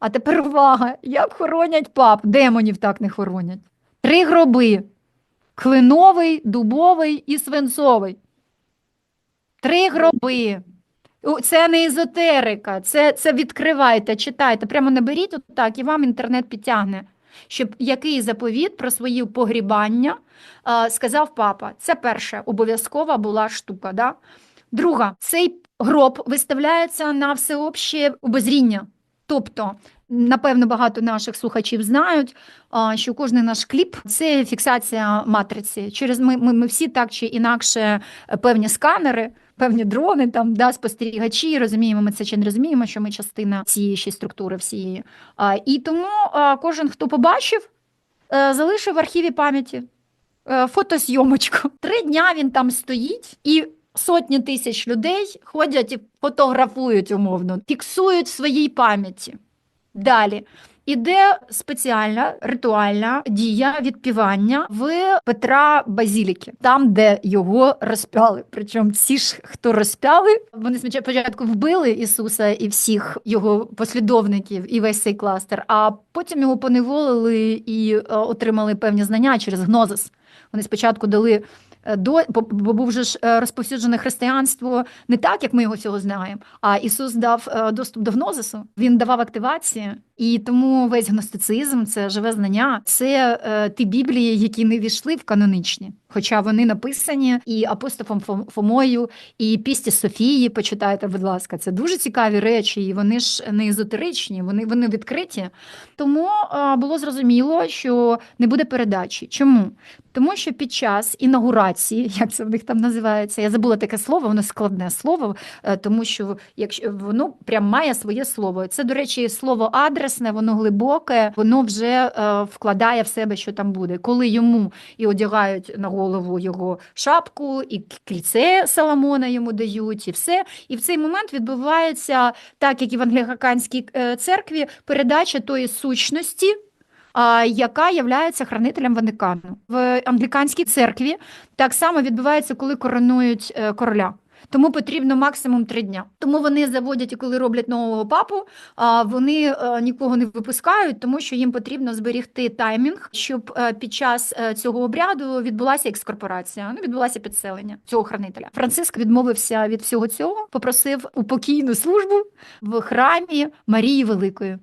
А тепер увага, як хоронять пап. Демонів так не хоронять. Три гроби: клиновий, дубовий і свинцовий. Три гроби. Це не езотерика, це, це відкривайте, читайте. Прямо наберіть отак, і вам інтернет підтягне. Щоб який заповіт про свої погрібання е, сказав папа. Це перша обов'язкова була штука. Да? Друга, цей гроб виставляється на всеобще обозріння. Тобто, напевно, багато наших слухачів знають, що кожний наш кліп це фіксація матриці. Через ми, ми, ми всі так чи інакше е, певні сканери, певні дрони, там да, спостерігачі. Розуміємо, ми це чи не розуміємо, що ми частина цієї ще структури всієї. А, і тому а, кожен, хто побачив, е, залишив в архіві пам'яті е, фотосйомочку. Три дня він там стоїть і. Сотні тисяч людей ходять і фотографують умовно, фіксують в своїй пам'яті. Далі іде спеціальна ритуальна дія відпівання в Петра Базіліки, там, де його розпяли. Причому ці ж, хто розпяли, вони спочатку вбили Ісуса і всіх його послідовників, і весь цей кластер, а потім його поневолили і е, отримали певні знання через гнозис. Вони спочатку дали до бо, був же ж е, розповсюджене християнство не так, як ми його цього знаємо. А Ісус дав е, доступ до гнозису. Він давав активації, і тому весь гностицизм це живе знання. Це е, ті біблії, які не війшли в канонічні, хоча вони написані і апостолом Фом- Фомою, і пісті Софії. Почитайте, будь ласка, це дуже цікаві речі, і вони ж не езотеричні, вони, вони відкриті. Тому е, було зрозуміло, що не буде передачі. Чому? Тому що під час інаугурації, як це в них там називається, я забула таке слово, воно складне слово, е, тому що якщо воно прям має своє слово. Це, до речі, слово адресне, воно глибоке, воно вже е, вкладає в себе, що там буде. Коли йому і одягають на голову його шапку, і кільце Соломона йому дають, і все. І в цей момент відбувається, так як і в англіканській е, церкві, передача тої сущності яка є хранителем Ватикану. В англіканській церкві так само відбувається, коли коронують е, короля. Тому потрібно максимум три дня. Тому вони заводять і коли роблять нового папу, вони е, нікого не випускають, тому що їм потрібно зберігти таймінг, щоб е, під час е, цього обряду відбулася екскорпорація, ну відбулося підселення цього хранителя. Франциск відмовився від всього цього, попросив упокійну службу в храмі Марії Великої.